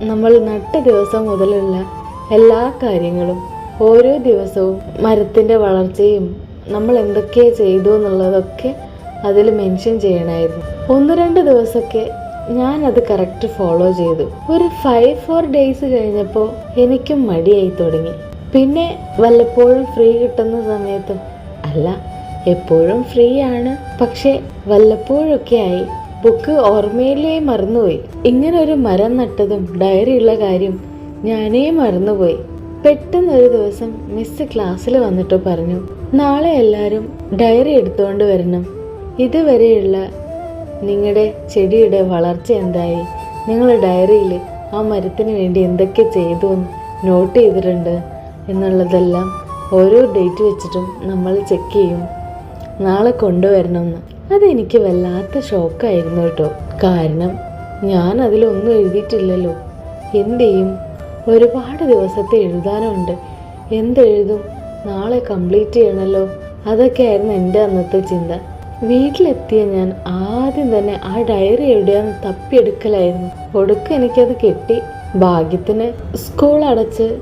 നമ്മൾ നട്ട ദിവസം മുതലുള്ള എല്ലാ കാര്യങ്ങളും ഓരോ ദിവസവും മരത്തിന്റെ വളർച്ചയും നമ്മൾ എന്തൊക്കെ ചെയ്തു എന്നുള്ളതൊക്കെ അതിൽ മെൻഷൻ ചെയ്യണമായിരുന്നു. ഒന്ന് രണ്ട് ദിവസമൊക്കെ ഞാൻ അത് കറക്റ്റ് ഫോളോ ചെയ്തു. ഒരു ഫൈവ് ഫോർ ഡേയ്സ് കഴിഞ്ഞപ്പോൾ എനിക്കും മടിയായി തുടങ്ങി. പിന്നെ വല്ലപ്പോഴും ഫ്രീ കിട്ടുന്ന സമയത്തും അല്ല എപ്പോഴും ഫ്രീ ആണ്. പക്ഷേ വല്ലപ്പോഴൊക്കെ ആയി. ബുക്ക് ഓർമ്മയിലേ മറന്നുപോയി. ഇങ്ങനെ ഒരു മരം നട്ടതും ഡയറി ഉള്ള കാര്യം ഞാനേ മറന്നുപോയി. പെട്ടെന്ന് ഒരു ദിവസം മിസ് ക്ലാസ്സിൽ വന്നിട്ട് പറഞ്ഞു നാളെ എല്ലാവരും ഡയറി എടുത്തുകൊണ്ട് വരണം. ഇതുവരെയുള്ള നിങ്ങളുടെ ചെടിയുടെ വളർച്ച എന്തായി? നിങ്ങൾ ഡയറിയിൽ ആ മരത്തിന് വേണ്ടി എന്തൊക്കെ ചെയ്തു നോട്ട് ചെയ്തിട്ടുണ്ട് എന്നുള്ളതെല്ലാം ഓരോ ഡേറ്റ് വെച്ചിട്ടും നമ്മൾ ചെക്ക് ചെയ്യും. നാളെ കൊണ്ടുവരണമെന്ന്. അതെനിക്ക് വല്ലാത്ത ഷോക്കായിരുന്നു കേട്ടോ. കാരണം ഞാൻ അതിലൊന്നും എഴുതിയിട്ടില്ലല്ലോ. എന്ത് ചെയ്യും ഒരുപാട് ദിവസത്തെ എഴുതാനുണ്ട്. എന്തെഴുതും? നാളെ കംപ്ലീറ്റ് ചെയ്യണമല്ലോ അതൊക്കെയായിരുന്നു എന്റെ അന്നത്തെ ചിന്ത. വീട്ടിലെത്തിയ ഞാൻ ആദ്യം തന്നെ ആ ഡയറി എവിടെയാന്ന് തപ്പിയെടുക്കലായിരുന്നു. ഒടുക്ക എനിക്കത് കിട്ടി. ഭാഗ്യത്തിന് സ്കൂൾ അടച്ച്